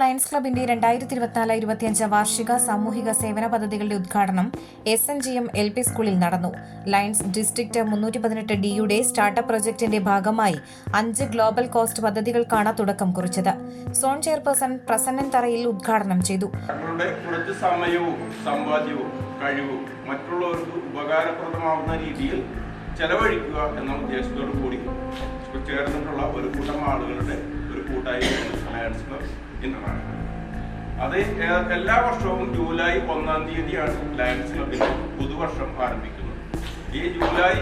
Lions ക്ലബിന്റെ രണ്ടായിരത്തി ഇരുപത്തിനാല് ഇരുപത്തിയഞ്ച് വാർഷിക സാമൂഹിക സേവന പദ്ധതികളുടെ ഉദ്ഘാടനം S N G M L P സ്കൂളിൽ നടന്നു. ലയൺസ് ഡിസ്ട്രിക്ട് മുന്നൂറ്റി പതിനെട്ട് ഡിയുടെ സ്റ്റാർട്ടപ്പ് പ്രൊജക്ടിന്റെ ഭാഗമായി അഞ്ച് ഗ്ലോബൽ കോസ്റ്റ് പദ്ധതികൾക്കാണ് തുടക്കം കുറിച്ചത്. സോൺ ചെയർപേഴ്സൺ പ്രസന്നൻ തറയിൽ ഉദ്ഘാടനം ചെയ്തു. മറ്റുള്ളവർക്ക് രീതിയിൽ ചെലവഴിക്കുക എന്ന ഉദ്ദേശത്തോടു കൂടി ചേർന്നിട്ടുള്ള ഒരു കൂട്ടം ആളുകളുടെ ഒരു കൂട്ടായ്മ ലയൺസ് ക്ലബ്. ഇന്റർനാഷണൽ അത് എല്ലാ വർഷവും ജൂലൈ ഒന്നാം തീയതിയാണ് ലയൺസ് ക്ലബിന്റെ പുതുവർഷം ആരംഭിക്കുന്നത്. ഈ ജൂലൈ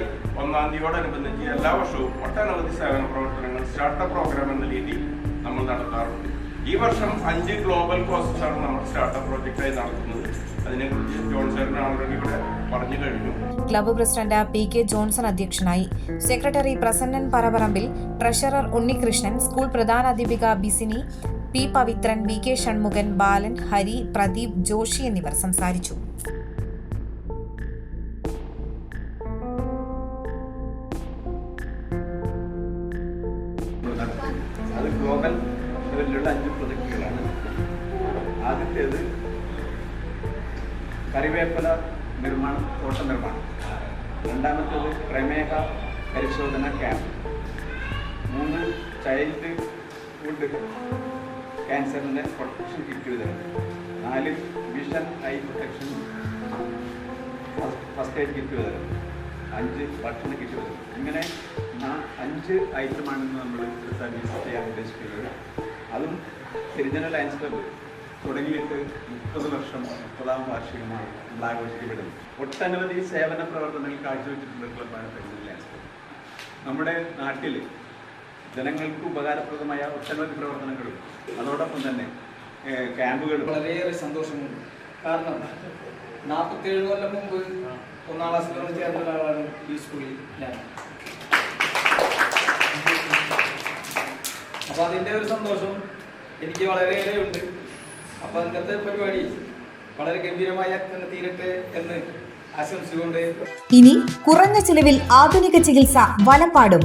ഒന്നാം തീയതിയോടനുബന്ധിച്ച് എല്ലാ വർഷവും ഒട്ടനവധി സേവന പ്രവർത്തനങ്ങൾ സ്റ്റാർട്ടപ്പ് പ്രോഗ്രാം എന്ന രീതിയിൽ നമ്മൾ നടത്താറുണ്ട്. ഈ വർഷം അഞ്ച് ഗ്ലോബൽ കോഴ്സസ് ആണ് നമ്മൾ സ്റ്റാർട്ടപ്പ് പ്രോജക്റ്റായി നടത്തുന്നത്. അതിനെക്കുറിച്ച് ജോൺസൺ ഓൾറെഡി പറഞ്ഞു കഴിഞ്ഞു. Club president P K Johnson അധ്യക്ഷനായി. Secretary Prasannan പരപറമ്പിൽ treasurer Unnikrishnan school പ്രധാനാധ്യാപിക Bisini P Pavithran V K Shanmukhan Balan Hari Pradeep Joshi എന്നിവർ സംസാരിച്ചു. അത് ഗ്ലോബൽ ലെവലിലുള്ള അഞ്ച് പ്രൊജക്റ്റുകളാണ് ആദ്യത്തേത് കറിവേപ്പല നിർമ്മാണം തോട്ട നിർമ്മാണം രണ്ടാമത്തേത് പ്രമേഹ പരിശോധന ക്യാമ്പ് മൂന്ന് ചൈൽഡ് വുഡ് ക്യാൻസറിന്റെ പ്രൊട്ടക്ഷൻ കിറ്റ് വിതരണം നാല് vision eye protection first aid kit വിതരണം അഞ്ച് ഭക്ഷണ കിറ്റ് വിതരണം ഇങ്ങനെ അഞ്ച് ഐറ്റമാണ് ഇന്ന് നമ്മൾ സർവീസ് ചെയ്യാൻ ഉദ്ദേശിക്കുന്നത്. അതും തിരുജന ലയൻസ് ക്ലബ്ബ് തുടങ്ങിയിട്ട് മുപ്പത് വർഷം മുപ്പതാം വാർഷികമാണ് നമ്മൾ ആഘോഷിക്കപ്പെടുന്നത്. ഒട്ടനവധി സേവന പ്രവർത്തനങ്ങൾ കാഴ്ചവെച്ചിട്ടുള്ള ക്ലബ്ബാണ് തിരുജന ലയൻസ് ക്ലബ്ബ് നമ്മുടെ നാട്ടിൽ ജനങ്ങൾക്ക് ഉപകാരപ്രദമായ ഒട്ടനവധി പ്രവർത്തനങ്ങളും. അതോടൊപ്പം തന്നെ ക്യാമ്പുകൾ ക്യാമ്പുകളും. വളരെയേറെ സന്തോഷമുണ്ട്. കാരണം നാൽപ്പത്തേഴ് കൊല്ലം മുമ്പ് ഒന്നാം ക്ലാസ്സിൽ ചേർന്ന ഒരാളാണ് ഈ സ്കൂളിൽ ഞാൻ. അപ്പൊ അതിന്റെ ഒരു സന്തോഷം എനിക്ക് വളരെയേറെ ഉണ്ട്. അപ്പൊ ഇന്നത്തെ പരിപാടി വളരെ ഗംഭീരമായി തന്നെ തീരട്ടെ എന്ന് ആശംസിച്ചുകൊണ്ട് ഇനി കുറഞ്ഞ ചിലവിൽ ആധുനിക ചികിത്സ വലപ്പാടും